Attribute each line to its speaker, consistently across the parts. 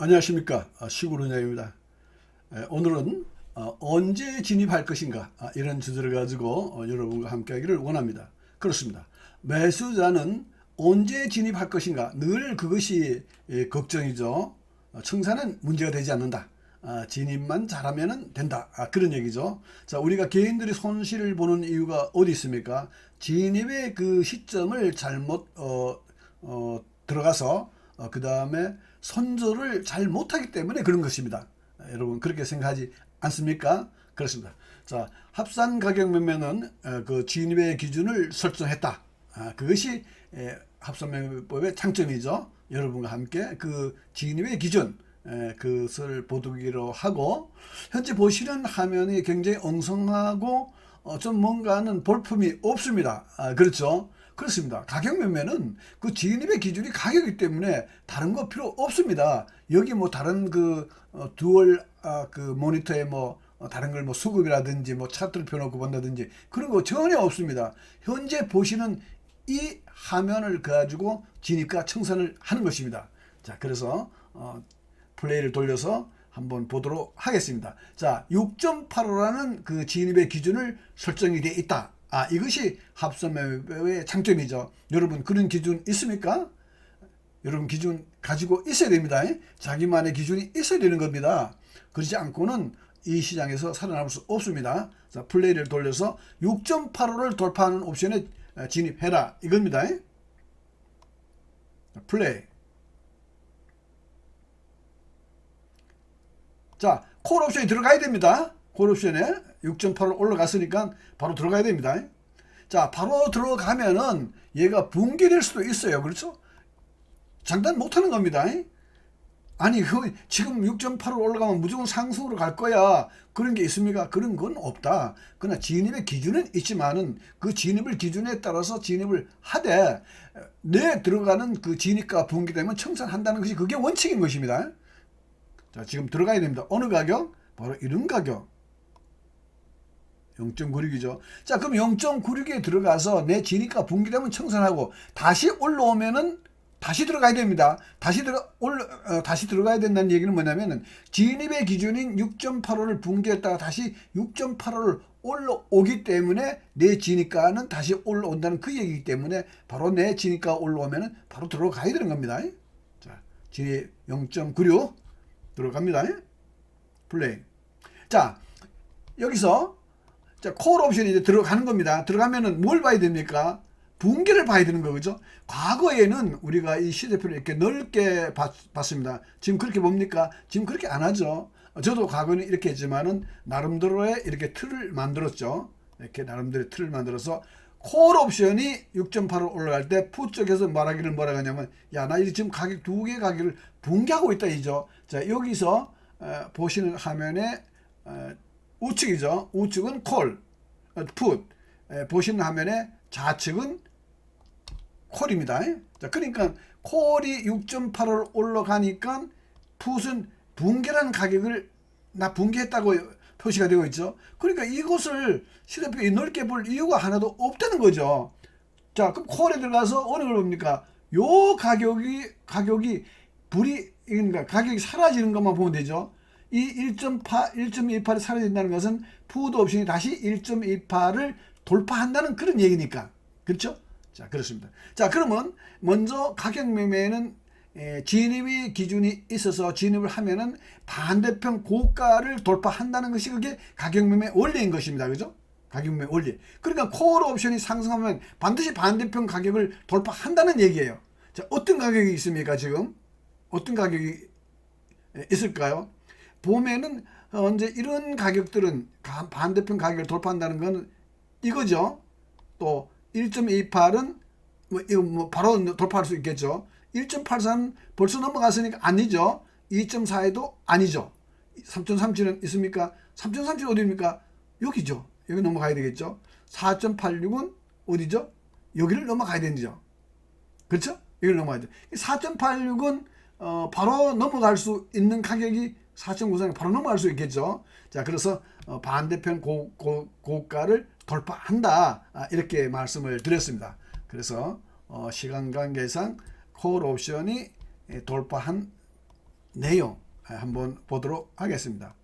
Speaker 1: 안녕하십니까 아, 시구론장입니다. 오늘은 어, 언제 진입할 것인가 아, 이런 주제를 가지고 어, 여러분과 함께 하기를 원합니다. 그렇습니다. 매수자는 언제 진입할 것인가 늘 그것이 예, 걱정이죠. 어, 청사는 문제가 되지 않는다. 아, 진입만 잘하면 된다. 아, 그런 얘기죠. 자, 우리가 개인들이 손실을 보는 이유가 어디 있습니까? 진입의 그 시점을 잘못 어, 어, 들어가서 어, 그 다음에 선조를 잘 못하기 때문에 그런 것입니다. 아, 여러분 그렇게 생각하지 않습니까? 그렇습니다. 자, 합산 가격 매매는 어, 그 진입의 기준을 설정했다. 아, 그것이 에, 합산 매매법의 장점이죠. 여러분과 함께 그 진입의 기준 에, 그것을 보도기로 하고 현재 보시는 화면이 굉장히 엉성하고 어, 좀 뭔가는 볼품이 없습니다. 아, 그렇죠? 그렇습니다. 가격 매매는 그 진입의 기준이 가격이기 때문에 다른 거 필요 없습니다. 여기 뭐 다른 그 어, 듀얼 아, 그 모니터에 뭐 어, 다른 걸 뭐 수급이라든지 뭐 차트를 펴놓고 본다든지 그런 거 전혀 없습니다. 현재 보시는 이 화면을 가지고 진입과 청산을 하는 것입니다. 자, 그래서 어, 플레이를 돌려서 한번 보도록 하겠습니다. 자, 6.85라는 그 진입의 기준을 설정이 되어 있다. 아, 이것이 합성매매의 장점이죠. 여러분, 그런 기준 있습니까? 여러분, 기준 가지고 있어야 됩니다. 자기만의 기준이 있어야 되는 겁니다. 그렇지 않고는 이 시장에서 살아남을 수 없습니다. 자, 플레이를 돌려서 6.85를 돌파하는 옵션에 진입해라. 이겁니다. 플레이. 자, 콜 옵션이 들어가야 됩니다. 콜 옵션에 6.8로 올라갔으니까 바로 들어가야 됩니다. 자, 바로 들어가면은 얘가 붕괴될 수도 있어요. 그렇죠? 장단 못 하는 겁니다. 아니, 그 지금 6.8로 올라가면 무조건 상승으로 갈 거야. 그런 게 있습니까? 그런 건 없다. 그러나 진입의 기준은 있지만은 그 진입을 기준에 따라서 진입을 하되 내 들어가는 그 진입과 붕괴되면 청산한다는 것이 그게 원칙인 것입니다. 자, 지금 들어가야 됩니다. 어느 가격? 바로 이런 가격. 0.96이죠. 자, 그럼 0.96에 들어가서 내 진입가 붕괴되면 청산하고 다시 올라오면은 다시 들어가야 됩니다. 다시 들어 올 어, 다시 들어가야 된다는 얘기는 뭐냐면은 진입의 기준인 6.85를 붕괴했다가 다시 6.85를 올라오기 때문에 내 진입가는 다시 올라온다는 그 얘기이기 때문에 바로 내 진입가 올라오면은 바로 들어가야 되는 겁니다. 자, 진입 0.96 들어갑니다. 플레이. 자, 여기서 자, 콜 옵션이 이제 들어가는 겁니다. 들어가면은 뭘 봐야 됩니까? 붕괴를 봐야 되는 거죠. 과거에는 우리가 이 시대표를 이렇게 넓게 봤, 봤습니다. 지금 그렇게 봅니까? 지금 그렇게 안 하죠. 저도 과거에는 이렇게 했지만은 나름대로의 이렇게 틀을 만들었죠. 이렇게 나름대로 틀을 만들어서 콜 옵션이 6.8로 올라갈 때 푸 쪽에서 말하기를 뭐라 하냐면 야 나 지금 가격 두 개 가격을 붕괴하고 있다 이죠. 자 여기서 어, 보시는 화면에 어, 우측이죠. 우측은 콜, 어, 풋. 에, 보시는 화면에 좌측은 콜입니다. 자, 그러니까 콜이 6.8을 올라가니까 풋은 붕괴라는 가격을 나 붕괴했다고 표시가 되고 있죠. 그러니까 이것을 시대표에 넓게 볼 이유가 하나도 없다는 거죠. 자, 그럼 콜에 들어가서 어느 걸 봅니까? 요 가격이 가격이 불이 그러니까 가격이 사라지는 것만 보면 되죠. 이 1.8, 1.28이 사라진다는 것은 푸드 옵션이 다시 1.28을 돌파한다는 그런 얘기니까. 그렇죠? 자, 그렇습니다. 자, 그러면 먼저 가격 매매는 에, 진입이 기준이 있어서 진입을 하면은 반대편 고가를 돌파한다는 것이 그게 가격 매매 원리인 것입니다. 그죠? 가격 매매 원리. 그러니까 코어 옵션이 상승하면 반드시 반대편 가격을 돌파한다는 얘기예요. 자, 어떤 가격이 있습니까, 지금? 어떤 가격이 있을까요? 보면은 언제 이런 가격들은 반대편 가격을 돌파한다는 건 이거죠. 또 1.28은 뭐, 이거 뭐 바로 돌파할 수 있겠죠. 1.83은 벌써 넘어갔으니까 아니죠. 2.42도 아니죠. 3.37은 있습니까? 3.37 어디입니까? 여기죠. 여기 넘어가야 되겠죠. 4.86은 어디죠? 여기를 넘어가야 되죠. 그렇죠? 여기를 넘어가야 돼. 4.86은 어, 바로 넘어갈 수 있는 가격이 4.93이 바로 넘어갈 수 있겠죠. 자, 그래서 어, 반대편 고, 고, 고가를 돌파한다. 아, 이렇게 말씀을 드렸습니다. 그래서 어, 시간 관계상 콜 옵션이 돌파한 내용 한번 보도록 하겠습니다.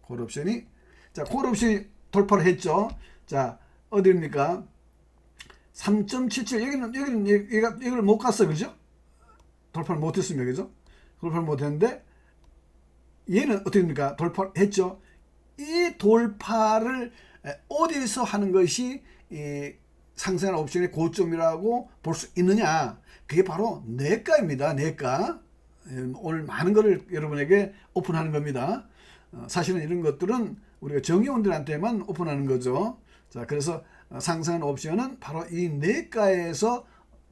Speaker 1: 콜 옵션이 자, 콜 옵션이 돌파를 했죠. 자, 어디입니까? 3.77 여기는 여기는 얘가 이걸 못 갔어. 그죠? 돌파를 못 했습니다. 그죠? 돌파를 못 했는데 얘는 어떻게 됩니까? 돌파했죠. 이 돌파를 에, 어디서 하는 것이 이 상승한 옵션의 고점이라고 볼 수 있느냐? 그게 바로 내가입니다. 내가. 음, 오늘 많은 것을 여러분에게 오픈하는 겁니다. 어, 사실은 이런 것들은 우리가 정의원들한테만 오픈하는 거죠. 자, 그래서 어, 상승한 옵션은 바로 이 내가에서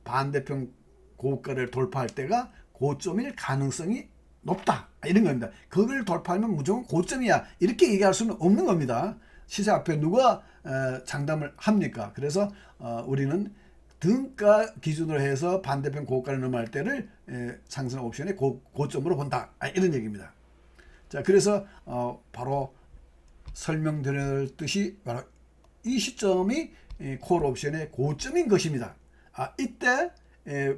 Speaker 1: 반대편 고가를 돌파할 때가 고점일 가능성이 높다. 이런 겁니다. 그걸 돌파하면 무조건 고점이야. 이렇게 얘기할 수는 없는 겁니다. 시세 앞에 누가 어, 장담을 합니까? 그래서 어, 우리는 등가 기준으로 해서 반대편 고가를 넘어갈 때를 에, 상승 옵션의 고, 고점으로 본다. 아, 이런 얘기입니다. 자, 그래서 어, 바로 설명드렸듯이 바로 이 시점이 이콜 옵션의 고점인 것입니다. 아, 이때 에,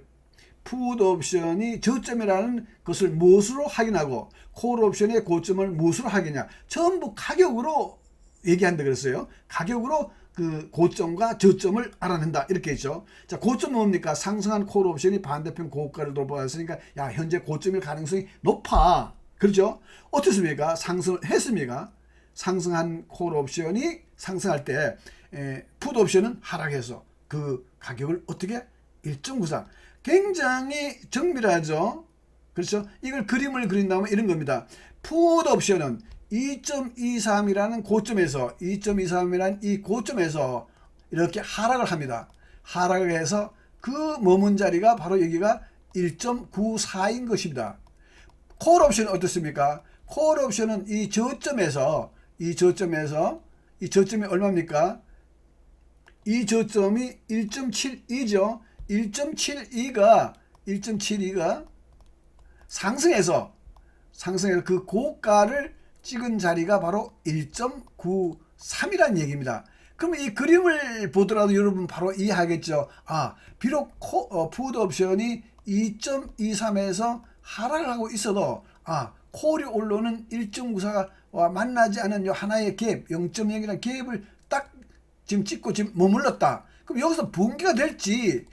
Speaker 1: 푸드 옵션이 저점이라는 것을 무엇으로 확인하고 콜 옵션의 고점을 무엇으로 확인하냐 전부 가격으로 얘기한다 그랬어요. 가격으로 그 고점과 저점을 알아낸다 이렇게 했죠. 자 고점은 뭡니까? 상승한 콜 옵션이 반대편 고가를 돌파했으니까 야 현재 고점일 가능성이 높아. 그렇죠? 어떻습니까? 상승을 했습니까? 상승한 콜 옵션이 상승할 때 에, 푸드 옵션은 하락해서 그 가격을 어떻게 1.94 굉장히 정밀하죠. 그렇죠? 이걸 그림을 그린다면 이런 겁니다. 푸드 옵션은 2.23이라는 고점에서 2.23이라는 이 고점에서 이렇게 하락을 합니다. 하락을 해서 그 머문 자리가 바로 여기가 1.94인 것입니다. 콜 옵션은 어떻습니까? 콜 옵션은 이 저점에서 이 저점에서 이 저점이 얼마입니까? 이 저점이 1.72죠. 1.72가 1.72가 상승해서 상승해서 그 고가를 찍은 자리가 바로 1.93이라는 얘기입니다. 그러면 이 그림을 보더라도 여러분 바로 이해하겠죠. 아, 비록 코, 어, 푸드 옵션이 2.23에서 하락을 하고 있어도 아, 콜이 올라오는 1.94와 만나지 않은 요 하나의 갭, 0.0이라는 갭을 딱 지금 찍고 지금 머물렀다. 그럼 여기서 분기가 될지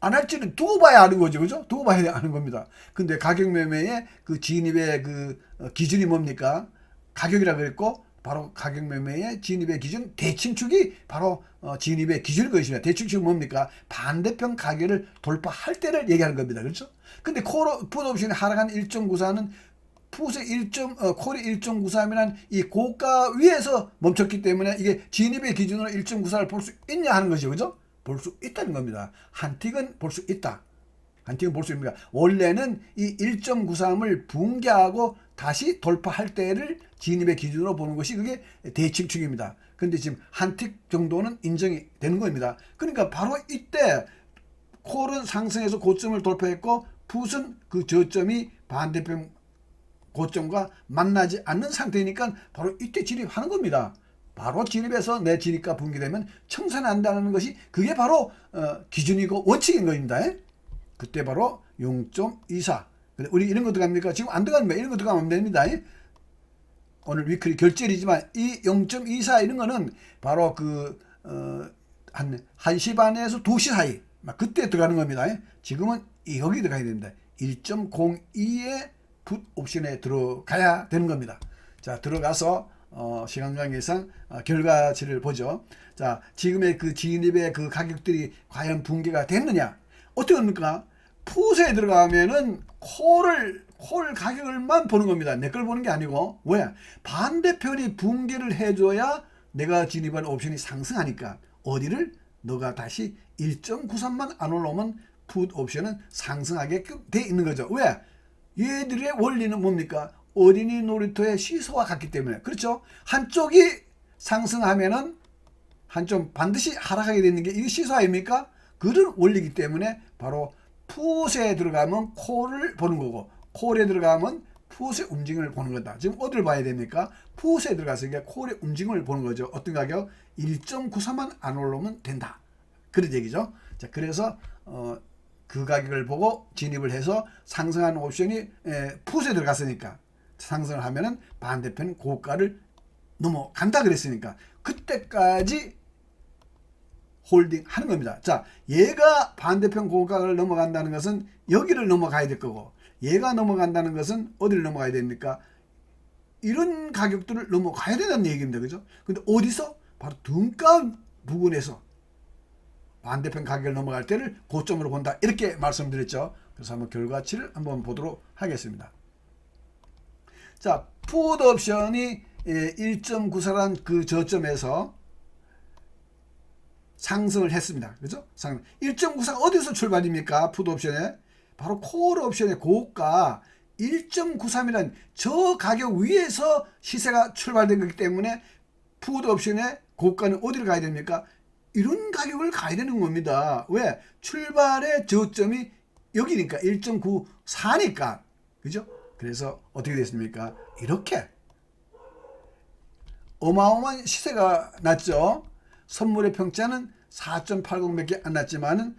Speaker 1: 안 할지는 두고 봐야 아는 거죠. 그죠? 두고 봐야 아는 겁니다. 근데 가격 매매의 그 진입의 그 어, 기준이 뭡니까? 가격이라 그랬고 바로 가격 매매의 진입의 기준 대칭축이 바로 어, 진입의 기준일 것입니다. 대칭축이 뭡니까? 반대편 가격을 돌파할 때를 얘기하는 겁니다. 그렇죠? 근데 콜 푸드 옵션이 하락한 1.94는 푸스의 1. 어, 콜이 1.93이란 이 고가 위에서 멈췄기 때문에 이게 진입의 기준으로 1.94를 볼 수 있냐 하는 것이죠. 그죠? 볼 수 있다는 겁니다. 한 틱은 볼 수 있다. 한 틱은 볼 수 있습니다. 원래는 이 1.93을 붕괴하고 다시 돌파할 때를 진입의 기준으로 보는 것이 그게 대칭축입니다. 근데 지금 한틱 정도는 인정이 되는 겁니다. 그러니까 바로 이때 콜은 상승해서 고점을 돌파했고 풋은 그 저점이 반대편 고점과 만나지 않는 상태니까 바로 이때 진입하는 겁니다. 바로 진입해서 내 진입가 붕괴되면 청산한다는 것이 그게 바로 어, 기준이고 원칙인 겁니다. 그때 바로 0.24. 우리 이런 거 들어갑니까? 지금 안 들어갑니다. 이런 거 들어가면 안 됩니다. 오늘 위클리 결제일이지만 이 0.24 이런 거는 바로 그, 어, 한 1시 반에서 2시 사이. 막 그때 들어가는 겁니다. 지금은 여기 들어가야 됩니다. 1.02의 풋 옵션에 들어가야 되는 겁니다. 자, 들어가서 어, 시간 관계상 어, 결과치를 보죠. 자, 지금의 그 진입의 그 가격들이 과연 붕괴가 됐느냐? 어떻게 합니까? 푸스에 들어가면은 콜을 콜 가격을만 보는 겁니다. 내 걸 보는 게 아니고 왜? 반대편이 붕괴를 해줘야 내가 진입한 옵션이 상승하니까 어디를 너가 다시 1.93만 안 올라오면 풋 옵션은 상승하게 돼 있는 거죠. 왜? 얘들의 원리는 뭡니까? 어린이 놀이터의 시소와 같기 때문에 그렇죠. 한쪽이 상승하면은 한쪽 반드시 하락하게 되는 게 이게 시소 아닙니까? 그런 원리이기 때문에 바로 풋에 들어가면 콜을 보는 거고 콜에 들어가면 풋의 움직임을 보는 거다. 지금 어디를 봐야 됩니까? 풋에 들어가서 콜의 움직임을 보는 거죠. 어떤 가격? 1.93만 안 올라오면 된다. 그런 얘기죠. 자, 그래서 어, 그 가격을 보고 진입을 해서 상승한 옵션이 에, 풋에 들어갔으니까 상승을 하면은 반대편 고가를 넘어간다 그랬으니까 그때까지 홀딩 하는 겁니다. 자, 얘가 반대편 고가를 넘어간다는 것은 여기를 넘어가야 될 거고 얘가 넘어간다는 것은 어디를 넘어가야 됩니까? 이런 가격들을 넘어가야 된다는 얘기입니다. 그죠? 근데 어디서? 바로 등가 부분에서 반대편 가격을 넘어갈 때를 고점으로 본다. 이렇게 말씀드렸죠. 그래서 한번 결과치를 한번 보도록 하겠습니다. 자, 푸드 옵션이 1.94란 그 저점에서 상승을 했습니다. 그죠? 상 1.94가 어디서 출발입니까? 푸드 옵션에 바로 콜 옵션의 고가 1.93이라는 저 가격 위에서 시세가 출발된 거기 때문에 푸드 옵션의 고가는 어디를 가야 됩니까? 이런 가격을 가야 되는 겁니다. 왜? 출발의 저점이 여기니까 1.94니까. 그죠? 그래서 어떻게 됐습니까? 이렇게 어마어마한 시세가 났죠. 선물의 평가는 4.80밖에 안 났지만은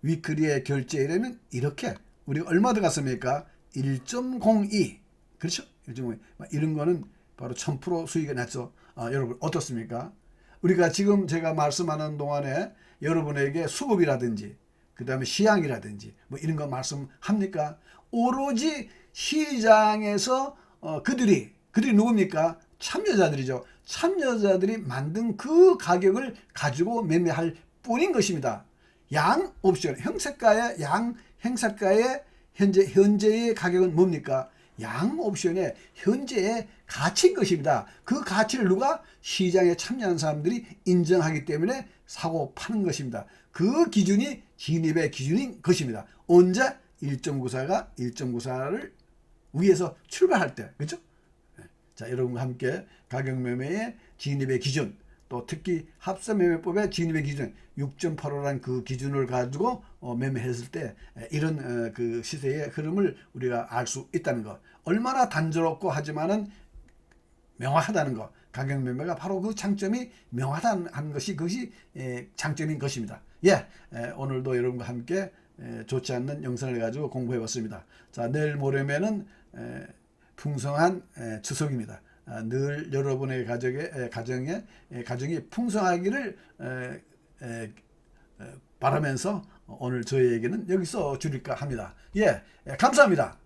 Speaker 1: 위클리의 결제일에는 이렇게 우리가 얼마 들어갔습니까? 1.02 그렇죠? 1.02 이런 거는 바로 1000% 수익이 났죠. 아, 여러분 어떻습니까? 우리가 지금 제가 말씀하는 동안에 여러분에게 수급이라든지 그 다음에 시향이라든지 뭐 이런 거 말씀합니까? 오로지 시장에서 어, 그들이 그들이 누굽니까? 참여자들이죠. 참여자들이 만든 그 가격을 가지고 매매할 뿐인 것입니다. 양 옵션, 형세가의 양 행사가의 현재 현재의 가격은 뭡니까? 양 옵션의 현재의 가치인 것입니다. 그 가치를 누가 시장에 참여한 사람들이 인정하기 때문에 사고 파는 것입니다. 그 기준이 진입의 기준인 것입니다. 언제 1.94가 1.94를 위에서 출발할 때, 그렇죠? 자, 여러분과 함께 가격 매매의 진입의 기준, 또 특히 합사 매매법의 진입의 기준 6.85라는 그 기준을 가지고 어, 매매했을 때 에, 이런 어, 그 시세의 흐름을 우리가 알 수 있다는 것. 얼마나 단조롭고 하지만은 명확하다는 것. 가격 매매가 바로 그 장점이 명확하다는 것이 그것이 에, 장점인 것입니다. 예, 에, 오늘도 여러분과 함께 에, 좋지 않는 영상을 가지고 공부해 봤습니다. 자, 내일 모레면은 에, 풍성한 에, 추석입니다. 아, 늘 여러분의 가정에 에, 가정에 에, 가정이 풍성하기를 바라면서 오늘 저희에게는 여기서 줄일까 합니다. 예, 예, 감사합니다.